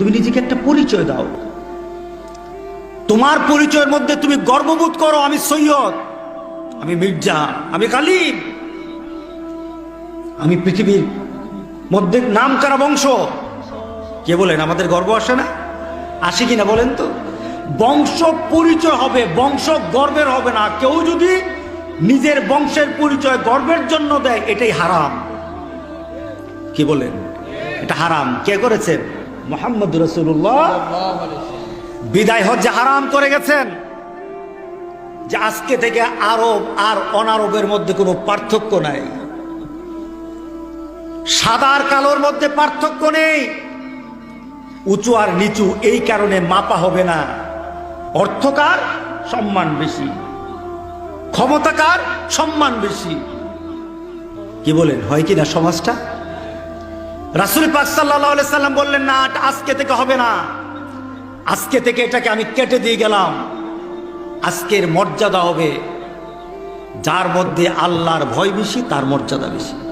তুমি নিজেকে একটা পরিচয় দাও। তোমার পরিচয়ের মধ্যে তুমি গর্ববোধ করো, আমি সৈয়দ, আমি মির্জা, আমি কালিম। আমি পৃথিবীর মধ্যে নাম করা বংশ। কে বলেন, আমাদের গর্ব আসে না? আসে কিনা বলেন তো? বংশ পরিচয় হবে, বংশ গর্বের হবে না। কেউ যদি নিজের বংশের পরিচয় গর্বের জন্য দেয়, এটাই হারাম। কি বলেন? এটা হারাম। কে করেছেন? মোহাম্মদ রসুল্লাহ বিদায় হজ্জে হারাম করে গেছেন। যে আজকে থেকে আরব আর অনারবের মধ্যে কোনো পার্থক্য নাই। সাদার কালোর মধ্যে পার্থক্য নেই। উঁচু আর নিচু এই কারণে মাপা হবে না। অর্থকার সম্মান বেশি। ক্ষমতাকার সম্মান বেশি। কি বলেন, হয় কি না সমাজটা? রাসুল পাক সাল্লাহ সাল্লাম বললেন, না আজকে থেকে হবে না। আজকে থেকে এটাকে আমি কেটে দিয়ে গেলাম। আজকের মর্যাদা হবে। যার মধ্যে আল্লাহর ভয় বেশি, তার মর্যাদা বেশি।